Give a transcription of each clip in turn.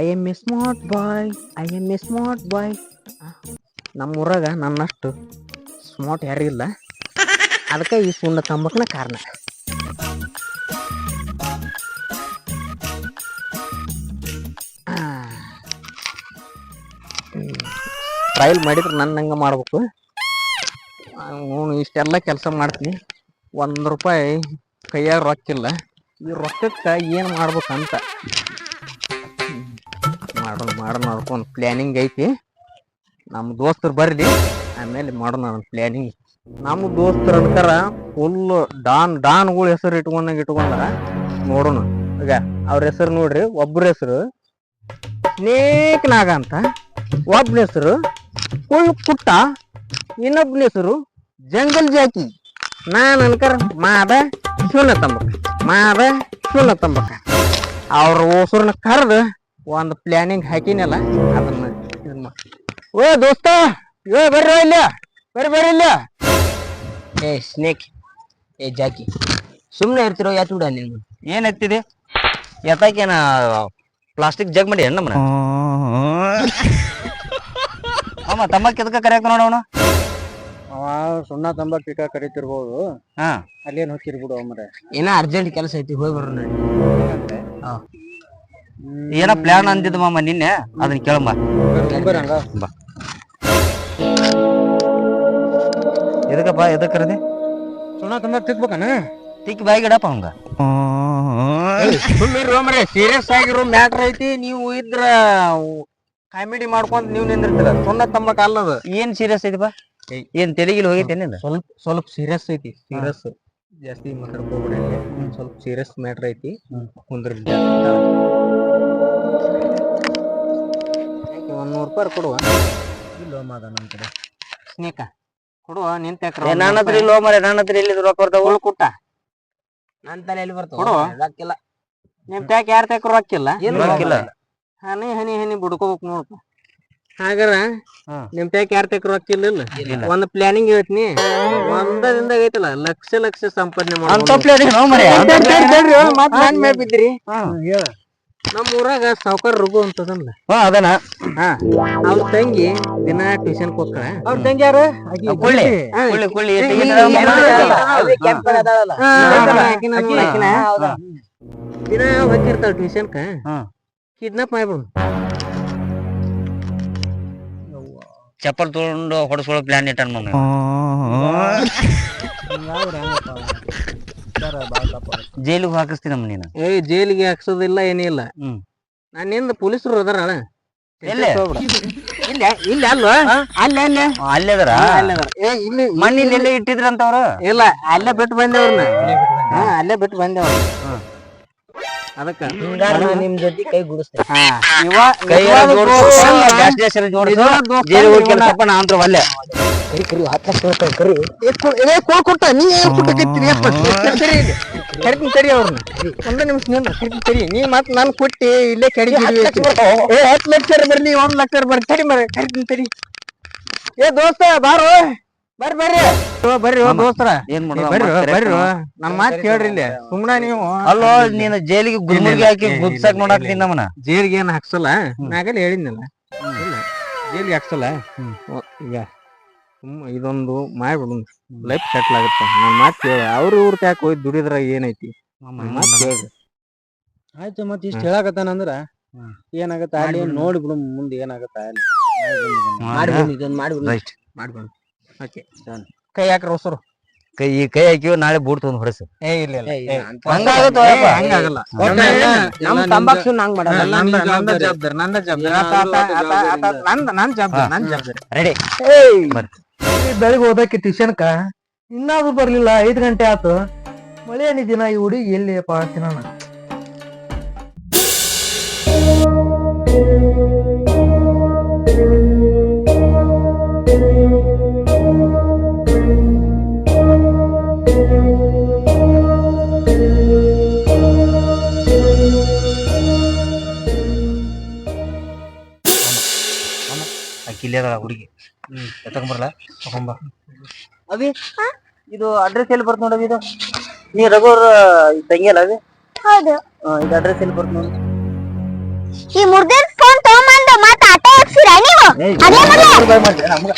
I'm a smart boy I'm a smart boy ನಮ್ಮ ಊರಾಗ ನನ್ನಷ್ಟು ಸ್ಮಾರ್ಟ್ ಯಾರಿಗಿಲ್ಲ ಅದಕ್ಕೆ ಈ ಸುಣ್ಣ ತಂಬಕ್ನ ಕಾರಣ. ಟ್ರಯಲ್ ಮಾಡಿದ್ರೆ ನನ್ನ ಹಂಗೆ ಮಾಡ್ಬೇಕು? ಅವ್ನು ಇಷ್ಟೆಲ್ಲ ಕೆಲಸ ಮಾಡ್ತೀನಿ. ಒಂದು ರೂಪಾಯಿ ಕೈಯಾಗ ರೊಕ್ಕಿಲ್ಲ. ಈ ರೊಕ್ಕಕ್ಕೆ ಏನು ಮಾಡ್ಬೇಕಂತ. ಮಾಡೋಣ ಮಾಡೋಣ ಒಂದು ಪ್ಲ್ಯಾನಿಂಗ್ ಐತಿ. ನಮ್ಮ ದೋಸ್ತರು ಬರ್ರಿ ಆಮೇಲೆ ಮಾಡೋಣ ಪ್ಲ್ಯಾನಿಂಗ್ ನಮ್ಮ ದೋಸ್ತರು ಅನ್ಕರ ಫುಲ್ ಡಾನ್, ಡಾನ್ಗಳು ಹೆಸರು ಇಟ್ಕೊಂಡಂಗೆ ಇಟ್ಕೊಂಡಾರ, ನೋಡೋಣ. ಈಗ ಅವ್ರ ಹೆಸರು ನೋಡ್ರಿ ಒಬ್ಬರ ಹೆಸರು ಸ್ನೇಕ್ ನಾಗ ಅಂತ. ಒಬ್ಬನ ಹೆಸರು ಕುಳ್ ಕುಟ್ಟ ಇನ್ನೊಬ್ಬನ ಹೆಸರು ಜಂಗಲ್ ಜಾಕಿ. ನಾನು ಅನ್ಕರ ಮಾದ ಶೂನ್ಯ ತಂಬಕ, ಮಾದ ಶೂನ್ಯ ತಂಬಕ. ಅವ್ರ ಹೊಸರನ್ನ ಕರೆದು ಒಂದು ಪ್ಲಾನಿಂಗ್ ಹಾಕಿನಲ್ಲ ಅದನ್ನ ಇದನ್ನ ಓ ದೋಸ್ತ ಏ ಬರ್ರಿ ಇಲ್ಲ ಬರ್ರಿ ಬರ್ರಿ ಇಲ್ಲ. ಏ ಸ್ನೇಕ್ ಏ ಜಾಕಿ ಸುಮ್ಮನೆ ಇರ್ತಿರೋ ಯಾತ್ ಬಿಡ ನೀನು. ಏನ್ ಎತ್ತಿದೆ? ಎತ್ತಾಕೇನ ಪ್ಲಾಸ್ಟಿಕ್ ಜಗ್ ಮಾಡಿ ನಮ್ಮನ ಅಮ್ಮ ತಮ್ಮಕ್ ಎದಕ್ಕ ಕರೆಯಕ ನೋಡೋಣ ಅವ ಸುಣ್ಣ ತಂಬ ಟೀಕಾ ಕರಿತಿರ್ಬೋದು. ಹಾ. ಅಲ್ಲೇನು ತಿರ್ಬಿಡೋ ಬಿಡು ಅಮ್ಮರೆ ಏನ ಅರ್ಜೆಂಟ್ ಕೆಲಸ ಐತಿ ಹೋಗಿ ಬರೋಣ. ಏನ ಪ್ಲಾನ್ ಅಂದಿದ್ ಮಾಮ ನಿನ್ನೆ ಅದನ್ನ ಕೇಳಮ್ಮ. ಬಾ. ಎದಕ್ಕಪ್ಪ ಎದಕ್ ಕರದೆ? ಸುಣ್ಣ ತುಂಬ ತಿಕ್ಬೇಕನ? ತಿಕ್ಕಿ ಬಾಯಿಗೆ ಇಡಪ್ಪ ಅವಂಗ. ಸೀರಿಯಸ್ ಆಗಿರೋ ಮ್ಯಾಟ್ರ್ ಐತಿ ನೀವು ಇದ್ರ ಕಾಮಿಡಿ ಮಾಡ್ಕೊಂಡ್ ನೀವ್ ನಿಂದಿರ್ತೀರ. ಸುಣ್ಣ ತಮ್ಮ ಅಲ್ಲದ. ಏನ್ ಸೀರಿಯಸ್ ಐತಿ ಬಾ ಏನ್ ತೆಲಿಗಿಲ್ ಹೋಗೈತೆ ಸ್ವಲ್ಪ ಸ್ವಲ್ಪ ಸೀರಿಯಸ್ ಐತಿ ಸೀರಿಯಸ್ ಜಾಸ್ತಿ ಮಾತಾಡ್ಕೋಬಿಡಿ ಒಂದ್ ಸ್ವಲ್ಪ ಸೀರಿಯಸ್ ಮ್ಯಾಟ್ರ್ ಐತಿ. ಕುಂದ್ರ ಒಂದ್ ನೂರು ರೂಪಾಯಿ ಕೊಡುವ? ಇಲ್ಲೋ ಮಾದ ನಮ್ ಕಡೆ. ಸ್ನೇಕ ಕೊಡುವ ನಿಂತ ನನ್ನ ಹತ್ರ ಇಲ್ಲ ಮರೆ ನನ್ನ ಇಲ್ಲಿ ಎಲ್ಲಿ ರೊಕ್ಕ ಬರ್ತಾವ? ಕುಟ್ಟ. ನನ್ ತಲೆಯಲ್ಲಿ ಬರ್ತಾವ ಕೊಡು. ರೊಕ್ಕಿಲ್ಲ ನಿಮ್ ಟ್ಯಾಕ್ ಯಾರ ಟ್ಯಾಕ್ ರೊಕ್ಕಿಲ್ಲ ಏನ್ ರೊಕ್ಕಿಲ್ಲ ಹನಿ ಹನಿ ಹನಿ ಬುಡ್ಕೋಬೇಕು ನೋಡಪ್ಪ. ಹಾಗಾರ. ನಿಮ್ ಪ್ಯಾಕ್ ಯಾರ ಟ್ಯಾಕ್ ರೊಕ್ಕ ಇಲ್ಲ. ಒಂದ್ ಪ್ಲಾನಿಂಗ್ ಹೇಳ್ತೀನಿ. ಒಂದ ದಿನದಾಗ ಐತಲ್ಲ ಲಕ್ಷ ಲಕ್ಷ ಸಂಪಾದನೆ ಮಾಡಿದ್ರಿ ಮಾಡ್ಬೋದು. ಬಿದ್ರಿ. ನಮ್ ಊರಾಗ ಸಾವ್ಕಾರ ರುಗು ಅಂತದಲ್ಲ. ಅದನ್ನ ಅದನ. ಅವ್ರ ತಂಗಿ ದಿನ ಟ್ಯೂಷನ್ ಹೋಗ್ತಾಳ ಅವ್ರ ತಂಗಿ ಯಾರು? ದಿನ ಹೋಗಿರ್ತಾಳ ಟ್ಯೂಷನ್ಕ ಕಿಡ್ನಾಪ್ ತೆಗಿನ ಚಪ್ಪಲ್ ತಗೊಂಡು ಹೊಡಿಸ್ಕೊಳ್ಳೋ ಪ್ಲಾನ್ ಇಟ್ಟಾನ ಮಮ್ಮ ಜೈಲಿಗೆ ಹಾಕಿಸ್ತೀನಮ್ಮ ನೀನು. ಏ ಜೈಲಿಗೆ ಹಾಕ್ಸೋದಿಲ್ಲ ಏನಿಲ್ಲ ನಾನು ನಾನಿಂದ ಪೊಲೀಸರು ಅದಾರ ಎಲ್ಲಿ? ಇಲ್ಲ ಇಲ್ಲ ಅಲ್ವಾ? ಅಲ್ಲ ಅಲ್ಲ. ಅಲ್ಲೇ ಅದಾರ? ಇಲ್ಲಿ ಮಣ್ಣಿ ಇಲ್ಲೆಲ್ಲ ಇಟ್ಟಿದ್ರಂತವ್ರು ಇಲ್ಲ ಅಲ್ಲೇ ಬಿಟ್ಟು ಬಂದೇವ್ರನ್ನ ಅಲ್ಲೇ ಬಿಟ್ಟು ಬಂದೇವ ಅದಕ್ಕ ಹಿಂಗಾರ ನಾ ನಿಮ್ ಜೊತೆ ಕೈ ಗುಡಿಸ್ತೇನೆ ಹಾ ಇವ ಕೈ ನಿಜವಾದ ದೋಸ್ತ ಜೋಡಿಸು ನಿಜವಾದ ದೋಸ್ತ ಜೈಲಿಗೆ ಹೋಗಿ ಕೆಲಸಪ್ಪ ನಾ ಅಂದ್ರ ಅಲ್ಲೇ ಕರಿ ಕರಿ ಹತ್ತು ಲಕ್ಷ ರೂಪಾಯಿ ಕರಿ. ಏ, ಕೊ- ಏ, ಕೊಟ್ಟ ನೀ ಏನ್ ಅಪ್ಪ ಕರಿ ಇಲ್ಲಿ ಕರಿತೀನಿ ತಡಿ ಅವ್ರನ್ನ. ಒಂದ ನಿಮಿಷ ಕರಿತೀನಿ ತಡಿ ನೀ ಮತ್ ನಾನು ಕೊಟ್ಟಿ ಇಲ್ಲೇ ಕಡಿ ಏ ಹತ್ತು ಲಕ್ಷ ಬರ್ಲಿ ಒಂದ್ ಲಕ್ಷ ಬರ್ಲಿ ತಡಿ ಮರ ಕರಿತೀನಿ ತರಿ ಏ ದೋಸ್ತ ಬಾರೋ. ಬರ್ರಿ ಬರ್ರಿ. ಓ, ಬರ್ರಿ ಓ ದೋಸ್ತರ. ಏನ್ ಏ, ಮಾಡೋದು ಬರ್ರಿ? ಓ, ಬರ್ರಿ ಓ. ನನ್ ಮಾತ್ ಕೇಳ್ರಿ ಇಲ್ಲಿ. ಸುಮ್ನ ನೀವು. ಅಲ್ಲೋ ನೀನ್ ಜೈಲಿಗೆ ಗುಲ್ಮರ್ಗಿ ಹಾಕಿ ಇಲ್ಲ, ಗುದ್ಸಾಕ್ ಇಲ್ಲ, ನೋಡಾಕ್ ಇಲ್ಲ. ತಿನ್ನಮ್ಮನ ಜೈಲ್ಗೆ ಏನ್ ಹಾಕ್ಸಲ್ಲ? ನಾಗಲ್ಲಿ ಹೇಳಿದ್ನಲ್ಲ. ಇಲ್ಲ ಜೈಲ್ಗೆ ಹಾಕ್ಸಲ್ಲ? ಓ, ಈಗ ಸುಮ್ಮ ಇದೊಂದು ಮಾಡ್ಬಿಡು ಲೈಫ್ ಸೆಟ್ಲ್ ಆಗುತ್ತೆ? ನನ್ ಮಾತ್ ಕೇಳ. ಅವ್ರ ಇವ್ರ ಯಾಕೆ ಹೋಗಿ ದುಡಿದ್ರಾಗ ಏನೈತಿ? ನನ್ ಮಾತ್ ಕೇಳ್ರಿ. ಆಯ್ತು ಮತ್ ಇಷ್ಟ ಹೇಳಕತ್ತಾನಂದ್ರ ಹ್ಮ್. ಏನಾಗತ್ತ ಅಲ್ಲಿ ಮಾಡ್ಬಿಡು. ನೋಡ್ಬಿಡು ಮುಂದೆ ಏನಾಗತ್ತ ಅಲ್ಲಿ ಮಾಡ್ಬಿಡು ಇದೊಂದ್ ಮಾಡ್ಬಿಡು ರೈಟ್ ಮಾಡ್ಬಿಡು ಓಕೆ. ಕೈ ಹಾಕ್ರಿ ಹೊಸರು ಕೈ ಈ ಕೈ ಹಾಕಿವ್ ನಾಳೆ ಬೂಟ್ ತೊಗೊಂಡ್ ಹೊರಸ. ಏ ಇಲ್ಲ ಇಲ್ಲ. ಏ, ಏ, ಅಂತ- ಹಂಗಾಗತ್ತೋ ಏ, ಯಪ್ಪ. ಹಂಗಾಗಲ್ಲ ಒಟ್ಟ ಎಲ್ಲ- ಎಲ್ಲ- ನಮ್ ಎಲ್ಲ ತಂಬಾಕ್ ಸುಣ್ಣ ಹಂಗ್ ಮಾಡಲ್ಲ. ನಂದ- ಎಲ್ಲ ನಿಮ್ ನಂದ ಜವಾಬ್ದಾರಿ. ಜವಾಬ್ದಾರಿ. ನಂದ ಜವಾಬ್ದಾರಿ ಆತ, ಆತ, ಆತ, ಆತ, ಆತ, ನಂದ ನನ್ ಜವಾಬ್ದಾರಿ ನನ್ ಜವಾಬ್ದಾರಿ. ರೆಡಿ. ಬೆಳಗ್ಗೆ ಹೋದಕ್ಕೆ ಟ್ಯೂಷನ್ಕ ಇನ್ನಾದ್ರೂ ಬರ್ಲಿಲ್ಲ ಐದ್ ಗಂಟೆ ಆತು. ಮಳೆ ಏನಿದ್ದೀನ ಈ ಹುಡುಗಿ ಎಲ್ಲಿ ಪಾಡ್ತೀನ ಹುಡುಗಿ. ಎತ್ತಕೊಂಬರಲ್ಲ ತಗೊಂಬ ಅವಿ ಇದು ಅಡ್ರೆಸ್ ಎಲ್ಲಿ ಬರ್ತ ನೋಡವಿ ಇದು? ನೀ ರಘುವ್ರ ತಂಗಿ ಅಲ್ಲ ಅವಿ ಹೌದು. ಇದು ಅಡ್ರೆಸ್ ಎಲ್ಲಿ ಬರ್ತ ನೋಡಿ. ಈ ಮುರ್ದಿದ್ ಫೋನ್ ತಗೊಂಬಂದು ಮತ್ತೆ ಆಟೋ ಹಾಕ್ಸಿರ ನೀವು? ಅದೇ ಮೊದ್ಲೇ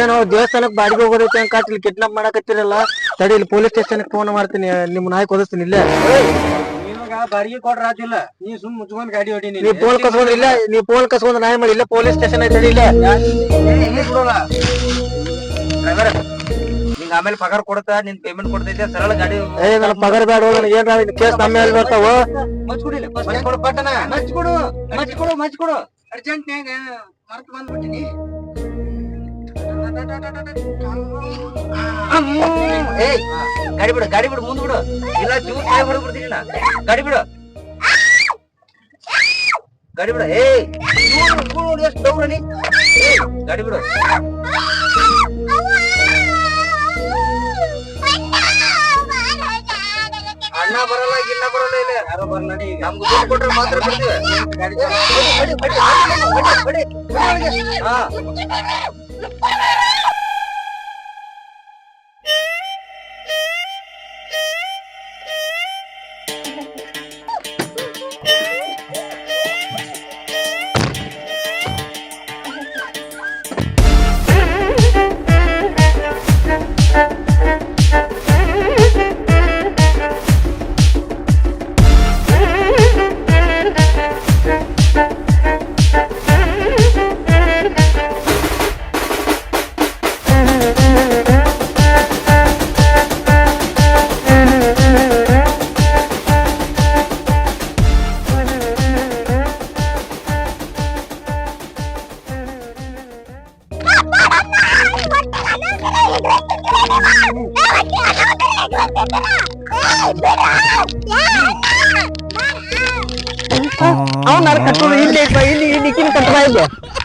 ನೀವೇನೋ ದೇವಸ್ಥಾನಕ್ ಬಾಡಿಗೆ ಹೋಗೋದೈತೆ ಅಂತ ಕಾಟ್ ಇಲ್ಲಿ ಕಿಡ್ನಾಪ್ ಮಾಡಕತ್ತಿರಲ್ಲ? ತಡಿ ಇಲ್ಲಿ ಪೊಲೀಸ್ ಸ್ಟೇಷನ್ ಫೋನ್ ಮಾಡ್ತೀನಿ ನಿಮ್ ನಾಯಿ ಕೊದಿಸ್ತೀನಿ ಇಲ್ಲೇ. ನಿಮಗ ಬಾಡಿಗೆ ಕೊಡ್ರ ಆತಿಲ್ಲ ನೀ ಸುಮ್ ಮುಚ್ಕೊಂಡ್ ಗಾಡಿ ಹೊಡಿ ನೀ ಫೋನ್ ಕಸ್ಕೊಂಡ್ ಇಲ್ಲ ನೀ ಫೋನ್ ಕಸ್ಕೊಂಡ್ ನಾಯಿ ಮಾಡಿ ಇಲ್ಲ ಪೊಲೀಸ್ ಸ್ಟೇಷನ್ ಐತೆ ಇಲ್ಲ. ಡ್ರೈವರ್ ನಿಂಗ ಆಮೇಲೆ ಪಗಾರ ಕೊಡ್ತಾ ನಿನ್ ಪೇಮೆಂಟ್ ಕೊಡ್ತೈತೆ ಸರಳ ಗಾಡಿ ಏ ನನ್ನ ಪಗಾರ ಬೇಡ ನನಗೆ ಏನ್ರ ಕೇಸ್ ನಮ್ಮ ಮೇಲೆ ಬರ್ತಾವ? ಮಚ್ಕೊಡಿಲ್ಲ ಮಚ್ಕೊಡು ಪಟ್ಟಣ ಮಚ್ಕೊಡು ಮಚ್ಕೊಡು ಮಚ್ಕೊಡು. ಅರ್ಜೆಂಟ್ನ್ಯಾಗ ಮರ್ತು ಬಂದ್ಬಿಟ್ಟಿನಿ. ಏಯ್ ಗಾಡಿ ಬಿಡು ಗಾಡಿ ಬಿಡು ಮುಂದ್ ಬಿಡು. ಇಲ್ಲ ಜೂಸ್ ಕಾಯಿ ಹೊಡೆದ್ ಬಿಡ್ತೀನಿ ನಾ. ಗಾಡಿ ಬಿಡು. ಗಾಡಿ ಬಿಡು. ಏಯ್ ನೋಡಿ ಎಷ್ಟು ದೌಡ ನೀ ಏಯ್ ಗಾಡಿ ಬಿಡು. ಅಣ್ಣ ಬರಲ್ಲ ಗಿನ್ನ ಬರಲ್ಲ ಇಲ್ಲ. ಯಾರೋ ಬರಲ್ಲ ನಮ್ಗೆ ದುಡ್ಡು ಕೊಟ್ರೆ ಮಾತ್ರ ಬಿಡ್ತೀವಿ. ಗಾಡಿ ಬಡಿ, ಬಡಿ, ಬಡಿ, ಬಡಿ, ಬಡಿ, ಬಡಿ. ಹಾ. ಅವ್ನ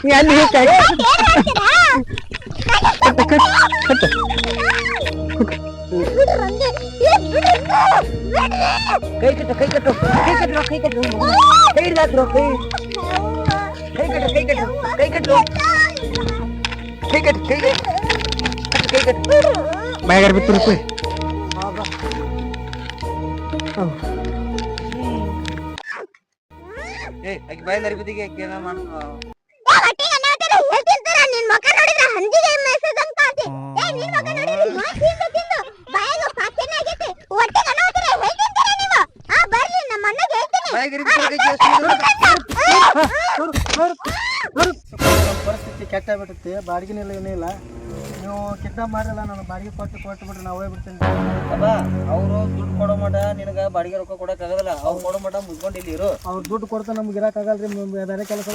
ಇಲ್ಲಿ ನೀ ಅಲ್ಲಿ ಹೋಗ್ತಾ ಕೈ ಕಟ್ಟು ಕೈ ಕಟ್ಟು ಕೈ ಕಟ್ಟು ಕೈ ಕಟ್ಟು ಕೈ ಹಿಡ್ದಾಕ್ರು ಕೈ ಕೈ ಕಟ್ಟು ಕೈ ಕಟ್ಟು ಕೈ ಕಟ್ಟು ಕೈ ಕಟ್ಟು ಕೈ ಕಟ್ಟು ಕೈ ಕಟ್ಟು ಬಾಯಾಗಾರ ಬಿತ್ತು ರೂಪಾಯಿ ಏ ಆಕಿ ಬಾಯಿ ನರಿಬಿದಿಗೆ ಆಕಿ ಏನೋ ಮಾಡ್ ಪರಿಸ್ಥಿತಿ ಕೆಟ್ಟ ಬಿಡುತ್ತೆ ಬಾಡಿಗೆನಿಲ್ಲ ಏನಿಲ್ಲ ನೀವು ಕಿಡ್ನಾಪ್ ಮಾಡಿರಲ್ಲ ನಾನು ಬಾಡಿಗೆ ಕೊಟ್ಟು ಕೊಟ್ಟು ಬಿಟ್ರೆ ನಾವು ಹೋಗ್ಬಿಡ್ತೀನಿ ಅಬ್ಬಾ ಅವ್ರು ದುಡ್ಡು ಕೊಡೋ ಮಟ ನಿನಗ ಬಾಡಿಗೆ ರೊಕ್ಕ ಕೊಡಕ್ ಆಗಲ್ಲ. ಅವ್ರು ಕೊಡೋ ಮಟ ಮುಗ್ಕೊಂಡು ಇಲ್ಲಿ ಇರು. ಅವ್ರು ದುಡ್ಡು ಕೊಡ್ತಾ ನಮ್ಗೆ ಇರಕ್ಕಾಗಲ್ರಿ ಆಗಲ್ರಿ ಬೇರೆ ಕೆಲಸ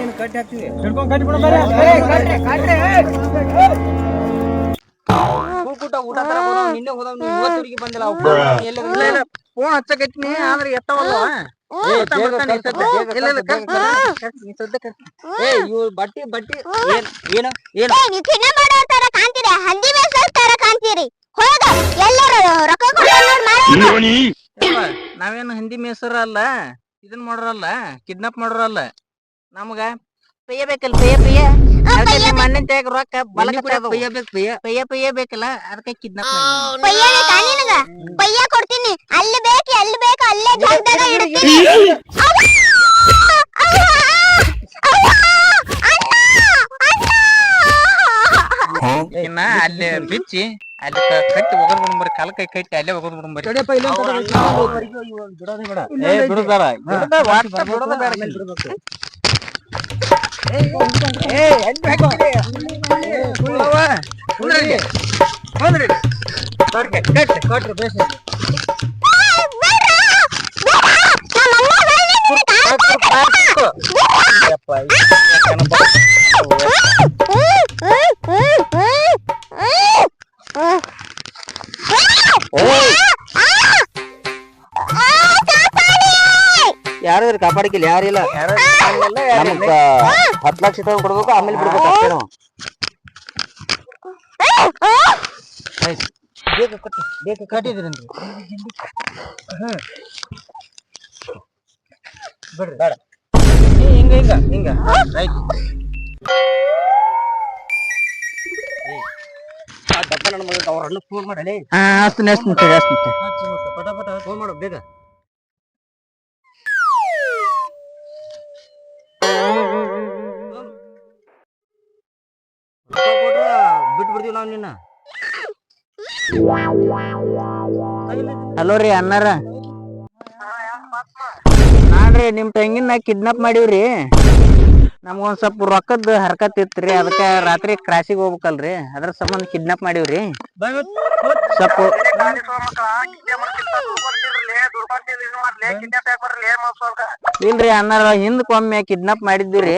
ನೀನು ಕಟ್ಟಿ ಹಾಕ್ತೀವಿ. ಹಿಡ್ಕೊಂಡ್ ಕಟ್ಟಿ ಬಿಡು ಕೂಟ ಊಟ ತರ ನಿನ್ನೆ ಹೋದವ್ ನೀವು ಬಂದಿಲ್ಲ ಫೋನ್ ಹಚ್ಚಕತ್ತೀನಿ ಆದ್ರೆ ಎತ್ತವಲ್ಲ ಬಟ್ಟಿ ಬಟ್ಟಿ ಏನ್ ಏನು? ಕಾಣ್ತೀರಿ ಹಂದಿ ಮೇಸೋ ತರ ಕಾಣ್ತೀರಿ. ಹೋಗ ಎಲ್ಲರೂ ರೊಕ್ಕ ನಾವೇನು ಹಿಂದಿ ಮೇಸರ ಅಲ್ಲ ಇದನ್ ಮಾಡೋರಲ್ಲ ಕಿಡ್ನಾಪ್ ಮಾಡ್ರಲ್ಲ. ನಮ್ಗ ಪೇಯ ಬೇಕಲ್ಲ ಪೇಯ ಪಯ್ಯ ಅದಕ್ಕೆ ಮಣ್ಣಿನ ತೆಗ ರೊಕ್ಕ ಬಲಕತ್ತ ಪಯ್ಯ ಪಯ್ಯ ಪಯ್ಯ ಪಯ್ಯ ಬೇಕಲ್ಲ ಅದಕ್ಕೆ ಕಿಡ್ನಾಪ್ ಪಯ್ಯ ಬೇಕಾ ನಿನಗ ಪಯ್ಯ ಕೊಡ್ತೀನಿ ಅಲ್ಲಿ ಬೇಕು ಅಲ್ಲ ಬೇಕು ಅಲ್ಲೇ ಜಾಗದಾಗ ಇಡ್ತೀನಿ! ಇನ್ನ ಅಲ್ಲಿ ಬಿಚ್ಚಿ ಅಲ್ಲಿ ಕಟ್ಟಿ ಒಗದ್ ಬಿಡ್ಬರಿ ಕಾಲ ಕೈ ಕಟ್ಟಿ ಅಲ್ಲೇ ಒಗದ್ ಬಿಡ್ಬರಿ ಬಿಡುದಾರ ಬಿಡುದ ಬಿಡುದ ಬೇಡ ಏ ಕಾಪಾಡಿಕಿಲ್ಲ ಯಾರಿಲ್ಲ ನಮಗ ಹತ್ತು ಲಕ್ಷ ತಗೊಂಡ್ ಕೊಡ್ಬೇಕು ಆಮೇಲೆ ಬಿಡ್ಬೇಕು ಅಷ್ಟೇ ನಾವು. ಬೇಗ ಕಟ್ಟು ಬೇಗ ಕಟ್ಟಿದ್ರಿ ಬಿಡ್ರಿ ಬೇಡ. ಹಿಂಗ ಹಿಂಗ ಹಿಂಗ ರೈಟ್ ನನ್ನ ಮಗ ಅವ್ರ ಫೋನ್ ಮಾಡಲೇ? ಹಾ ಹಸ್ತೀನಿ ಪಟ ಪಟ ಫೋನ್ ಮಾಡು ಬೇಗ. ಹಲೋ ರೀ ಅಣ್ಣಾರ ನಾನ್ರಿ ನಿಮ್ ತಂಗಿನ ಕಿಡ್ನಾಪ್ ಮಾಡಿವ್ರಿ. ನಮ್ಗೊಂದ್ ಸ್ವಲ್ಪ ರೊಕ್ಕದ ಹರ್ಕತ್ ಇತ್ರಿ, ಅದಕ್ಕೆ ರಾತ್ರಿ ಕ್ರಾಸಿಗೆ ಹೋಗ್ಬೇಕಲ್ರಿ. ಅದ್ರ ಸಂಬಂಧ ಕಿಡ್ನಾಪ್ ಮಾಡಿವ್ರಿ. ಸ್ವಲ್ಪ ಇಲ್ರಿ ಅಣ್ಣಾರ ಹಿಂದಕ್ಕೊಮ್ಮೆ ಕಿಡ್ನಾಪ್ ಮಾಡಿದ್ವಿ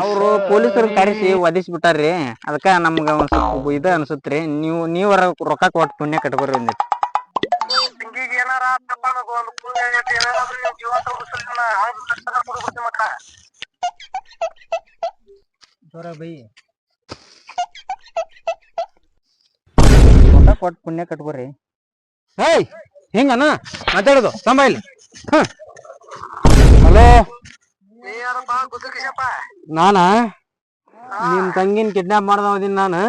ಅವ್ರು ಪೊಲೀಸರು ಕರೆಸಿ ಒದಿಸಿ ಬಿಟ್ಟಾರ್ರಿ ಅದಕ್ಕ ನಮ್ಗ ಒಂದ್ ಸ್ವಲ್ಪ ಇದ ಅನ್ಸುತ್ರಿ. ನೀವು ನೀವರ ರೊಕ್ಕ ಕೊಟ್ಟು ಪುಣ್ಯ ಕಟ್ಕೊರಿ ಒಂದಿಟ್ಟು ಜೋರ ಬೈ. ರೊಕ್ಕ ಕೊಟ್ಟು ಪುಣ್ಯ ಕಟ್ಕೊರಿ. ಹೇಯ್ ಹಿಂಗನ? ಮಾತಾಡೋದು ಸಂಬ ಹಾ. ಹಲೋ? ನಾನ? ನಿಮ್ ತಂಗಿನ ಕಿಡ್ನಾಪ್ ಮಾಡ್ದವದಿನ್ ನಾನು.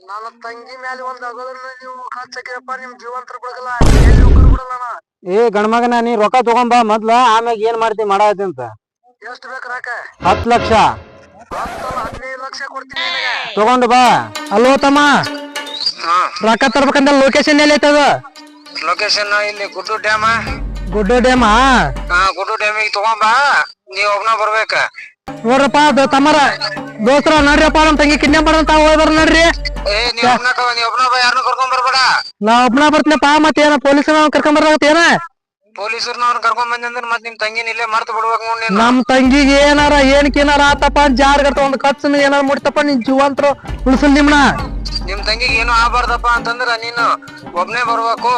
ನನ್ನ ತಂಗಿ ಮೇಲೆ ಒಂದ್ ಅಗಲನ್ನ ನೀವು ಹಚ್ಚಕಿರಪ್ಪ ನಿಮ್ ಜೀವಂತರ ಬಿಡಗಲ್ಲ ಎಲ್ಲಿ ಹೋಗ್ರು ಬಿಡಲ್ಲ ನಾ. ಏ ಗಣಮಗನ ನೀ ರೊಕ್ಕ ತಗೊಂಬಾ ಮೊದ್ಲ ಆಮ್ಯಾಗ ಏನ್ ಮಾಡ್ತಿ ಮಾಡಾತಿ ಅಂತ. ಎಷ್ಟ್ ಬೇಕು ರಾಕ ಹತ್ ಲಕ್ಷ. ಹತ್ತಲ್ಲ ಹದಿನೈದು ಲಕ್ಷ ಕೊಡ್ತೀನಿ ನಿನಗೆ. ತಗೊಂಡು ಬಾ. ಅಲ್ಲೋ ತಮ್ಮ. ರೊಕ್ಕ ತರ್ಬೇಕಂತ ಲೊಕೇಶನ್ ಎಲ್ಲಿ ಐತದ ಲೊಕೇಶನ್ ಇಲ್ಲಿ ಗುಡ್ಡು ಡ್ಯಾಮ. ಗುಡ್ಡು ಡ್ಯಾಮ? ಹಾ ಗುಡ್ಡು ಡ್ಯಾಮಿಗೆ ತಗೊಂಬಾ. ನೀವ್ ಒಬ್ನ ಬರ್ಬೇಕ? ನೋಡ್ರಪ್ಪ ಅದು ತಮ್ಮರ ದೋಸ್ತರ ನಡ್ರಿಯಪ್ಪ ನಮ್ ತಂಗಿ ಕಿಡ್ನಾಪ್ ಮಾಡಂತ ಹೋಗಿ ಬರ್ ನಡ್ರಿ ಏ ನೀವ್ ಒಬ್ನ ಕ- ನೀವ್ ಒಬ್ನ ಯಾರನ್ನೂ ಕರ್ಕೊಂಡ್ ಬರ್ಬೇಡ. ನಾ ಒಬ್ನ ಬರ್ತೀನಪ್ಪ ಮತ್ತೆ ಏನ ಪೊಲೀಸ್ ಕರ್ಕೊಂಡ್ ಬರ್ಲಾಗತ್ತೆ ಏನ? ಪೊಲೀಸರ್ನವ್ರ ಕರ್ಕೊಂಡ್ ಬಂದಂದ್ರ ಮತ್ ನಿಮ್ ತಂಗಿನ ಇಲ್ಲೇ ಮರ್ತು ಬಿಡ್ಬೇಕು ನೋಡ್ ನೀನು. ನಮ್ ತಂಗಿಗೆ ಏನಾರ ಏನ್ ಏನಾರ ಆತಪ್ಪ ಜಾರ್ ಗಟ್ಟ ಒಂದ್ ಕಚ್ಚನ ಏನಾರ ಮುಟ್ತಪ್ಪ ನಿನ್ ಜೀವಂತ್ರ ಉಳಿಸಲ್ ನಿಮ್ನ. ನಿಮ್ ತಂಗಿಗೆ ಏನು ಆಗ್ಬಾರ್ದಪ್ಪ ಅಂತಂದ್ರ ನೀನು ಒಬ್ನೇ ಬರ್ಬೇಕು.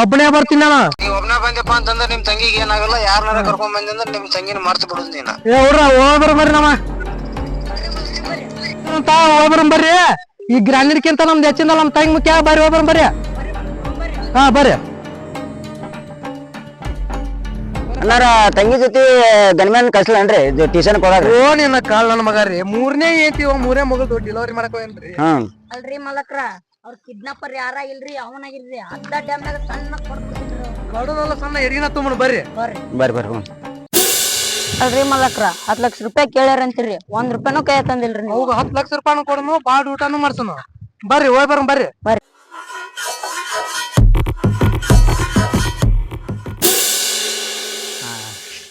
ಒಬ್ಬನೇ ಬರ್ತೀನಿ ನೀ ನೀವ್ ಒಬ್ನೇ ಬಂದಪ್ಪ ಅಂತಂದ್ರ ನಿಮ್ ತಂಗಿಗೆ ಏನಾಗಲ್ಲ ಯಾರನ್ನಾರ ಕರ್ಕೊಂಡ್ ಬಂದ್ರೆ ನಿಮ್ ತಂಗಿನ ಮರ್ತು ಬಿಡುದ್ ನೀನ. ಏ ಹುಡ್ರ ಹೋಗ್ಬರ ಬರ್ರಿ ನಮ್ಮ. ತಾ ಹೋಗ್ಬರ ಬರ್ರಿ. ಈ ಗ್ರಾಂಡಿರ್ಕಿಂತ ನಮ್ದು ಹೆಚ್ಚಿಂದ ನಮ್ ತಂಗಿ ಮುಖ್ಯ ಬರ್ರಿ ಹೋಗ್ಬರ ಬರ್ರಿ. ಹಾ ಬರ್ರಿ. ಅಲ್ಲಾರ ತಂಗಿ ಜೊತೆ ಗನ್ಮ್ಯಾನ್ ಕಳ್ಸಲನ್ರಿ ಟ್ಯೂಷನ್ ಹೋಗಾಕ? ಓ ನಿನ್ನ ಕಾಲ್ ನನ್ನ ಮಗ ರೀ. ಮೂರನೇ ಐತಿ ಮೂರನೇ ಮಗಳು ಡೆಲಿವರಿ ಮಾಡಕ್ ಹೋಗ್ಯಾನ್ರಿ. ಹ್ಮ್. ಅಲ್ರಿ ಮಲಕ್ರ? ಅವ್ರ ಕಿಡ್ನಾಪರ್ ಯಾರ ಇಲ್ರಿ? ಅವನಾಗಿಲ್ರಿ ಅರ್ಧ ಡ್ಯಾಮ್ನಾಗ ಸಣ್ಣ ಕೊಡ್ಬಿಟ್ಟಿದ್ರು ಕಡದಲ್ಲ ಸಣ್ಣ ತುಂಬ ಬರ್ರಿ. ಬರ್ರಿ. ಬರ್ರಿ ಅಲ್ರಿ ಮಲಕ್ರ ಹತ್ ಲಕ್ಷ ರೂಪಾಯಿ ಕೇಳ್ಯಾರ ಅಂತೀರಿ ಒಂದ್ ರೂಪಾಯಿನೂ ಕೈ ತಂದಿಲ್ರಿ ನೀವು. ಹತ್ತು ಲಕ್ಷ ರೂಪಾಯಿ ಕೊಡನು ಬಾಡ್ ಊಟನು ಮಾಡ್ಸನು. ಬರ್ರಿ ಹೋಗಿ ಬರ್ರಿ. ಬರ್ರಿ. ಬರ್ರಿ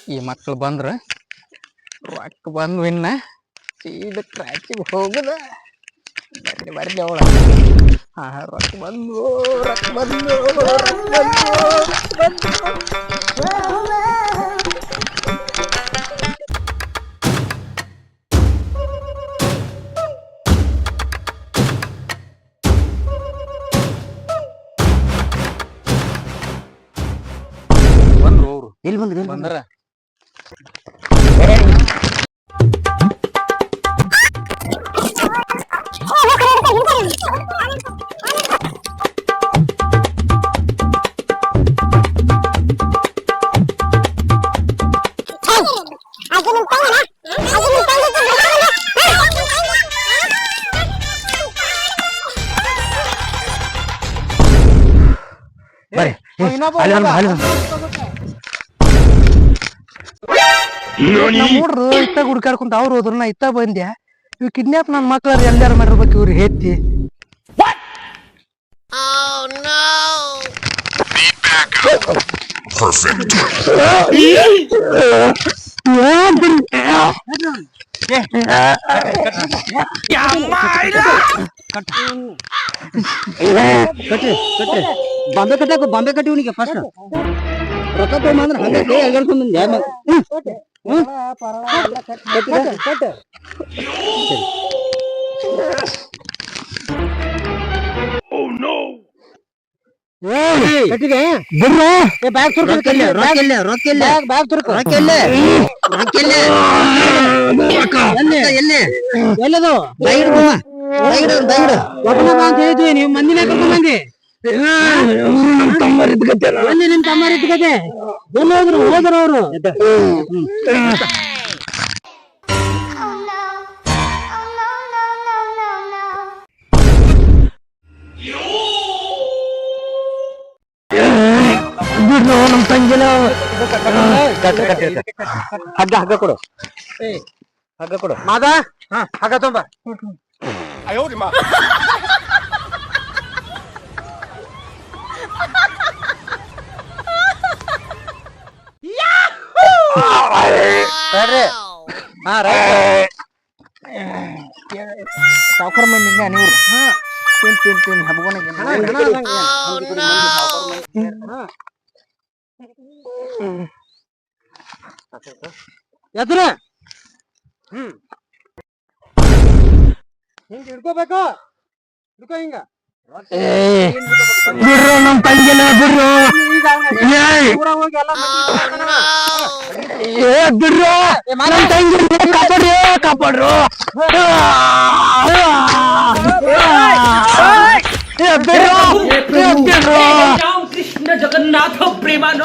ಈ ಮಕ್ಳು ಬಂದ್ರ ರೊಕ್ಕ ಬಂದ್ವಿನ್ನ ಸೀದ ಕ್ರಾಚಿಗೆ ಹೋಗುದ. ಬರ್ಲಿ ಬರ್ಲಿ ಅವಳ ಹಾ ರೊಕ್ಕ ಬಂದು ರೊಕ್ಕ ಬಂದು ರೊಕ್ಕ ಬಂದು ಬಂದ್ರು ಅವ್ರು ಎಲ್ಲಿ ಬಂದ್ರಿ ಎಲ್ಲಿ ಬಂದ್ರ ಬರ್ರಿ ಹುಡ್ರು ಇತ್ತಾಗ ಹುಡ್ಕಾಡ್ಕೊಂತ ಅವ್ರು ಹೋದ್ರು ನಾ ಇತ್ತ ಬಂದೆ ಇವ್ ಕಿಡ್ನಾಪ್ ನನ್ ಮಕ್ಳಾರ ಎಲ್ಲಾರು ಮಾಡಿರ್ಬೇಕು ಇವ್ರು ಹೆತ್ತಿ ಬಾಂಬೆ ಕಟ್ಟಾಕ ಬಾಂಬೆ ಕಟ್ಟಿವನಿಗೆ ಫಸ್ಟ್ ರೊಕ್ಕ ತಗೊಂಬಂದ್ರ ಹಂಗೆ ಕೈ ಅಲ್ಗಾಡ್ಕೊಂಡ್ ಬಂದೆ ಆಮೇಲೆ ಕಟ್ಟಿಗೆ. ಬಿಡ್ರು ಏ ಬ್ಯಾಗ್ ತುರ್ಕ ರೊಕ್ಕ ಇಲ್ಲ ರೊಕ್ಕ ಇಲ್ಲ ರೊಕ್ಕ ಇಲ್ಲ. ಬ್ಯಾಗ್ ತುರ್ಕ. ರೊಕ್ಕ ಇಲ್ಲ ರೊಕ್ಕ ಇಲ್ಲ. ಎಲ್ಲಿ ಎಲ್ಲಿ? ಎಲ್ಲದು? ಬೈಡ್ ಬೈಡ್ ಬೈಡ್. ಒಬ್ಬನ ಅಂತ ಹೇಳಿದ್ವಿ ನೀವು ಮಂದಿನ ಕರ್ಕೊಂಡ್ ಬಂದಿ ನಿಮ್ ಹೋದ್ರು ಹೋದ್ರು ಅವರು ಹಗ್ಗ ಹಗ್ಗ ಕೊಡು ಹಗ್ಗ ಕೊಡು ಮಾದ ಹಗ ತುಂಬ ಬರ್ರಿ ಹಾ ರೈಟ್ ನೀವು ತಿನ್ ತಿನ್ ತಿನ್ ಎದ್ರ. ಹ್ಮ್. ಹಿಂಗ ಹಿಡ್ಕೋಬೇಕು. ಹಿಡ್ಕೋ ಹಿಂಗ. ಬಿಡ್ರು ನಮ್ ತಂಗಿನ ಬಿಡ್ರು. ಬಿಡ್ರು. ನಮ್ ತಂಗಿ ಕಾಪಾಡ್ರಿ ಕಾಪಾಡ್ರು. ವಿಮಾನ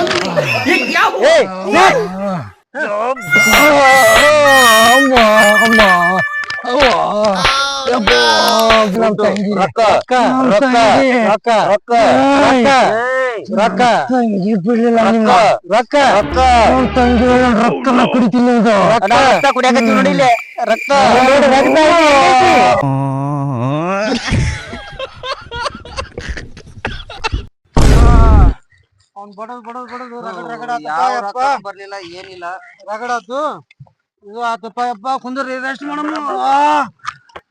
ರೊಕ್ಕ. ತಂಗಿ ಬಿಡ್ಲಿಲ್ಲ ನಿಮ್ಮ ರೊಕ್ಕ. ರೊಕ್ಕ. ತಂಗಿ ರೊಕ್ಕ. ನಾ ಇದು ರೊಕ್ಕ. ಕುಡಿಯಕತ್ತೀವಿ ನೋಡಿ ರೊಕ್ಕ. ರೊಕ್ಕ. ಅವ್ನ್ ಬಡದ್ ಬಡದ್ ಬಡದ್ ರಗಡ್ ರಗಡ್ ಯಾವ ರೊಕ್ಕ ಬರ್ಲಿಲ್ಲ ಏನಿಲ್ಲ. ರಗಡದ್ದು ಇದು ಆತಪ್ಪ ಯಪ್ಪ ಕುಂದ್ರಿ ರೆಸ್ಟ್ ಮಾಡಮ್ಮ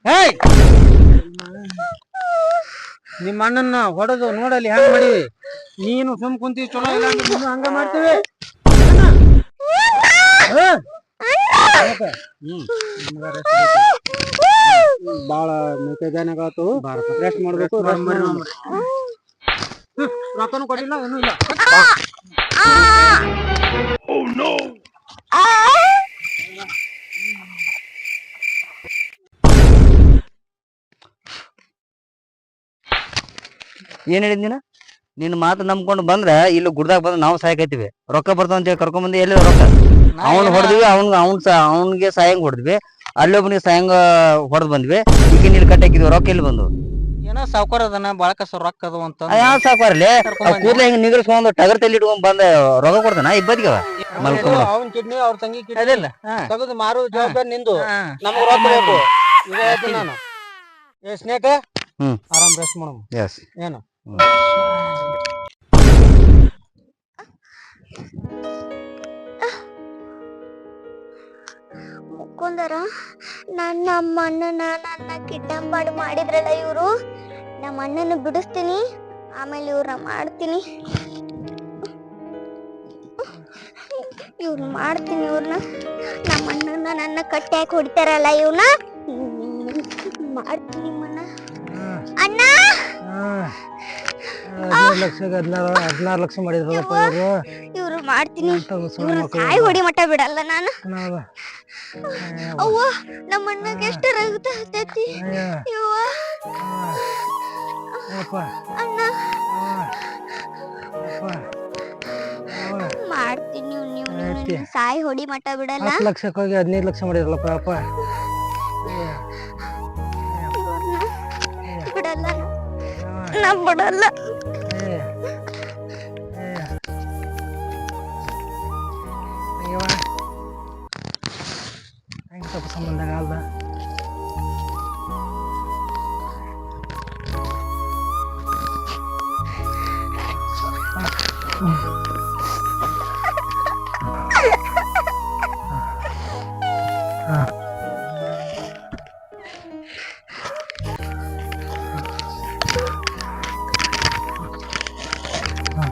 ಹೇಯ್ ನಿಮ್ಮ ಅಣ್ಣನ್ನ ಹೊಡೆದು ನೋಡಲಿ ಹೆಂಗ್ ಮಾಡಿ? ನೀನು ಸುಮ್ ಕುಂತಿ ಚಲೋ ಇಲ್ಲ ಅಂದ್ರೆ ನೀನು ಹಂಗ ಮಾಡ್ತೀವಿ? ಬಾಳ ಮೇಕೈದಾನಗಳಾತು ರೆಸ್ಟ್ ಮಾಡ್ಬೇಕು ರೊಕ್ಕನು ಕೊಡಿಲ್ಲ ಏನೂ ಇಲ್ಲ. ಏನ್ ಹೇಳಿದ್ ನೀನ? ನಿನ್ನ ಮಾತು ನಂಬ್ಕೊಂಡು ಬಂದ್ರ ಇಲ್ಲಿ ಗುಡ್ದಾಗ ಬಂದ್ ನಾವು ಸಾಯಕೈತಿವಿ. ರೊಕ್ಕ ಬರ್ತಾವ ಅಂತ ಹೇಳಿ ಕರ್ಕೊಂಡ್ ಬಂದಿ ಎಲ್ಲಿ ರೊಕ್ಕ? ಅವ್ನ್ ಹೊಡೆದ್ವಿ ಅವ್ನ್ ಅವ್ನ್ ಅವ್ನ್ಗೆ ಸಾಯಂಗ್ ಹೊಡೆದ್ವಿ. ಅಲ್ಲೊಬ್ಬನಿಗೆ ಸಾಯಂಗ ಹೊಡೆದ್ ಬಂದ್ವಿ. ಈಗ ನೀನ್ ಕಟ್ಟಾಕಿದ್ವಿ ರೊಕ್ಕ ಎಲ್ಲಿ ಬಂದು? ಸಾವುಕಾರ ಅದನ್ನ ಬಾಳ ಕಸ ರೊಕ್ಕ ಅದು ಅಂತ ಯಾವ ಸಾಕಾರ್ಲಿ ಕರ್ಕೊಂಡ್ ಬಂದ್ವಿ. ಕೂದ್ಲ ಹಿಂಗ್ ನಿಗರ್ಸ್ಕೊಂಡ್ ಟಗರ್ ತಲೆ ಇಟ್ಕೊಂಡ್ ಬಂದ ರೋಗ ಕೊಡ್ತಾನ ಇಬ್ಬದಿಗೆ ಮಲ್ಕೊಂಡ್ ಅವನ್ ಕಿಡ್ನಿ ಅವ್ರ ತಂಗಿ ಕಿಡ್ನಿ. ಅದಿಲ್ಲ. ಹಾ. ತೆಗೆದು ಮಾರು ಜವಾಬ್ದಾರಿ ನಿಂದು. ಹಾ. ನಮಗ್ ರೊಕ್ಕ ಬೇಕು. ಈಗ ಹೇಳ್ತೀನಿ ನಾನು. ಏ ಸ್ನೇಕ ಹ್ಮ್. ಆರಾಮ್ ರೆಸ್ಟ್ ಮಾಡಮ್ ಎಸ್ ಏನು? ಮುಕ್ಕೊಂದರ ನನ್ನ ಅಮ್ಮನ್ನ ನನ್ನ ಕಿಡ್ನಾಪ್ ಮಾಡಿ ಮಾಡಿದ್ರಲ್ಲ ಇವರು? ನಮ್ಮ ಅಣ್ಣನ ಬಿಡಿಸ್ತೀನಿ ಆಮೇಲೆ ಇವ್ರನ್ನ ಮಾಡ್ತೀನಿ. ಇವ್ರನ್ನ ಮಾಡ್ತೀನಿ ಇವ್ರನ್ನ ನಮ್ಮ ಅಣ್ಣನ ನನ್ನ ಕಟ್ಟಿ ಹಾಕಿ ಹೊಡಿತಾರಲ್ಲ ಇವ್ನ? ಮಾಡ್ತೀನಿ ನಿಮ್ಮನ್ನ ಅಣ್ಣ! ಹದಿನೈದು ಲಕ್ಷ ಹದಿನಾರು ಹದಿನಾರು ಲಕ್ಷ ಮಾಡಿದ್ರಲ್ಲಪ್ಪ ಇವರು. ಇವ್ರು ಮಾಡ್ತೀನಿ. ಇವ್ರನ್ನ ಸಾಯಿ ಹೊಡಿ ಮಟ್ಟ ಬಿಡಲ್ಲ ನಾನು. ಅವ್ವ ನಮ್ಮ ಅಣ್ಣಗೆ ಎಷ್ಟು ರಗತ ಹತ್ತೈತಿ? ಅಯ್ಯ, ಮಾಡ್ತೀನಿ ನೀವು ನೀವು ಆಯ್ತು. ಸಾಯಿ ಹೊಡಿ ಮಟ್ಟ ಬಿಡಲ್ಲ? ಹತ್ತು ಲಕ್ಷಕ್ಕೆ ಹೋಗಿ ಹದಿನೈದು ಲಕ್ಷ ಮಾಡಿದ್ರಲ್ಲಪ್ಪ. ಅಪ್ಪ. ಬಿಡಲ್ಲ. ನಾ ಬಿಡಲ್ಲ.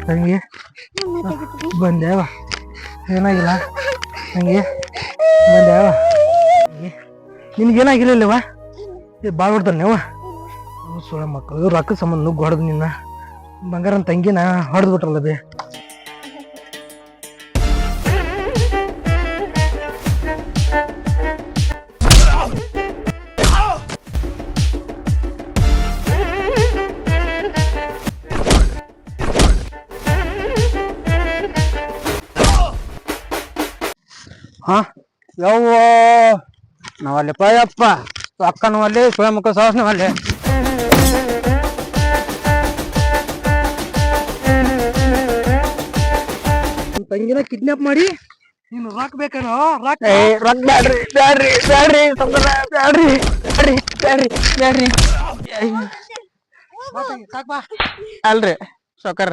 ತಂಗಿ ಬಂದೇವ. ಏನಾಗಿಲ್ಲ. ತಂಗಿ ಬಂದೇವ. ನಿನ್ಗೇನಾಗಿಲ್ಲವ ಏ ಭಾಳ ಹೊಡ್ತಾನೆವ ಸುಳ ಮಕ್ಕಳು. ರೊಕ್ಕ ಸಂಬಂಧ ನುಗ್ಗು ಹೊಡೆದು ನಿನ್ನ. ಬಂಗಾರನ ತಂಗಿನ ಹೊಡೆದ್ಬಿಟ್ರಲ್ಲ ಬೇ. ಯವ್ವ! ನಾವಲ್ಲಪ್ಪ ಯಪ್ಪ ಅಕ್ಕನೂ ಅಲ್ಲಿ ಸ್ವಯಂಕ ಸಾಹಸನೂ ಅಲ್ಲಿ ತಂಗಿನ ಕಿಡ್ನಾಪ್ ಮಾಡಿ ನೀನು ರಾಕ್ ಬೇಕೇನೋ? ರಾಕ್ ಏ ರೊಕ್ಕ ಬ್ಯಾಡ್ರಿ ಬ್ಯಾಡ್ರಿ ಬ್ಯಾಡ್ರಿ ಸಾವ್ಕಾರ ಬ್ಯಾಡ್ರಿ ಬ್ಯಾಡ್ರಿ ಬ್ಯಾಡ್ರಿ ಬ್ಯಾಡ್ರಿ. ಬಾ ತಂಗಿ, ಸಾಕ್ ಬಾ. ಅಲ್ರಿ ಸಾವ್ಕಾರ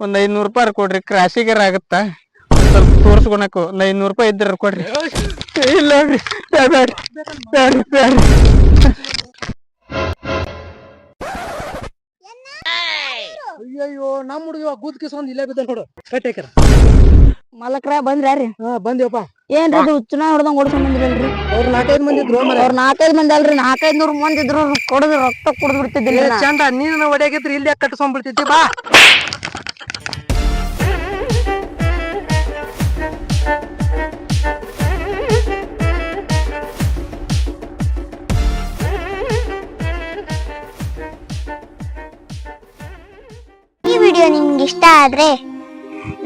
ಒಂದ್ ಐನೂರು ರೂಪಾಯಿ ಕೊಡ್ರಿ ಕ್ರಾಸಿಗರ ಆಗತ್ತಾ? ಸ್ವಲ್ಪ ತೋರ್ಸ್ಕೊಳಕು ಒಂದ್ ಇನ್ನೂರು ರೂಪಾಯಿ ಇದ್ರ ಕೊಡ್ರಿ. ಇಲ್ಲ ಬ್ಯಾಡ್ರಿ ಬ್ಯಾಡ್ರಿ ಅಯ್ಯಯ್ಯೋ ನಮ್ಮ ಹುಡುಗ ಗೂದ್ ಕಿಸ್ಕೊಂಡ್ ಇಲ್ಲೇ ಬಿದ್ದ ನೋಡು. ಕಟ್ಟೇಕರ ಮಲಕ್ರ ಬಂದ್ರ್ಯಾರಿ ಹಾ ಬಂದಿವಪ್ಪ. ಏನ್ರಿ ಅದು ಚುನಾವ್ ಹೊಡ್ದಂಗ್ ಓಡ್ಸ್ಕೊಂಡ್ ಬಂದ್ರಲ್ರಿ? ಅವ್ರ ನಾಲ್ಕೈದು ಮಂದಿ ಇದ್ರು ಮರ ಅವ್ರ ನಾಲ್ಕೈದು ಮಂದಿ ಅಲ್ರಿ ನಾಲ್ಕೈದ್ ನೂರ್ ಮಂದಿ ಇದ್ರು ಕೊಡದ್ರು ರೊಕ್ಕ ಕುಡ್ದ್ ಬಿಡ್ತಿದ್ದಿಲ್ಲ ಚಂದ ನೀನು ಒಡೆಯಾಗಿದ್ರೆ ಇಲ್ಲಿ ಕಟ್ಟಿಸ್ಕೊಂಡ್ಬಿಡ್ತಿದ್ದೆ ಬಾ. ವಿಡಿಯೋ ನಿಮ್ಗೆ ಇಷ್ಟ ಆದ್ರೆ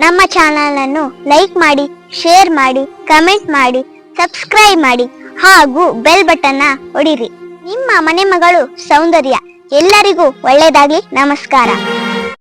ನಮ್ಮ ಚಾನಲ್ ಅನ್ನು ಲೈಕ್ ಮಾಡಿ, ಶೇರ್ ಮಾಡಿ, ಕಮೆಂಟ್ ಮಾಡಿ, ಸಬ್ಸ್ಕ್ರೈಬ್ ಮಾಡಿ, ಹಾಗೂ ಬೆಲ್ ಬಟನ್ನ ಹೊಡಿರಿ ನಿಮ್ಮ ಮನೆ ಮಗಳು ಸೌಂದರ್ಯ ಎಲ್ಲರಿಗೂ ಒಳ್ಳೆಯದಾಗಲಿ. ನಮಸ್ಕಾರ.